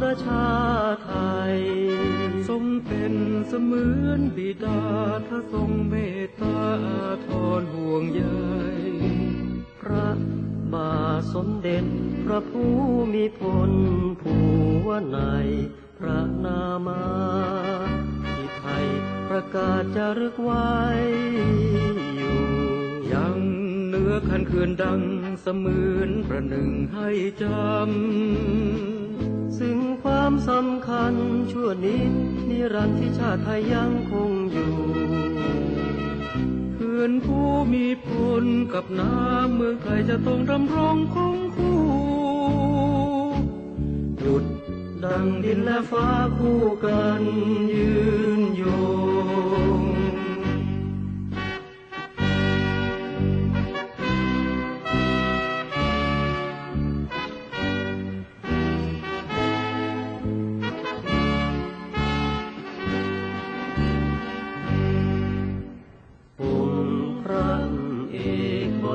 ประชาไทย ทรงเป็นเสมือนบิดาถ้าทรงเมตตาอาทรห่วงใยพระบาทสมเด็จพระผู้มีพลผู้ว่าในยพระนามาที่ไทยประกาศจารึกไว้อยู่ยังเนื้อคันเขื่อนดังเสมือนประหนึ่งให้จำซึ่ง ความสำคัญชั่วนิดนิรันดร์ที่ชาติไทยยังคงอยู่เพื่อนผู้มีพลกับน้ำเมืองไทยจะต้องดำรงคงคู่ดุดดังดินและฟ้าคู่กันยืน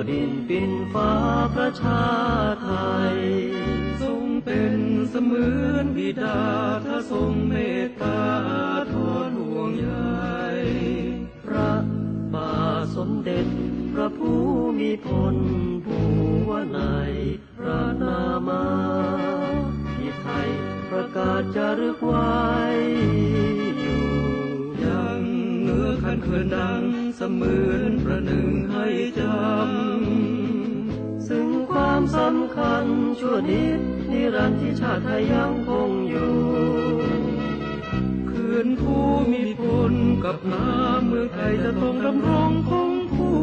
ดินปินฟ้าประชาไทย ทรงเป็นเสมือนบิดาถ้าทรงเมตตาทอนห่วงใยพระบาสมเด็จพระผู้มีพลผู้ว่ายพระนามาที่ไทยประกาศจารึกไว้ เพื่อนดังเสมือนประหนึ่งให้จำ ซึ่งความสำคัญชั่วนิดนิรันดร์ที่ชาติไทยยังคงอยู่คืนผู้มีพลกับน้ำเมืองไทยจะต้องดำรงคงคู่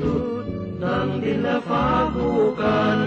ดุดดังดินและฟ้าคู่กัน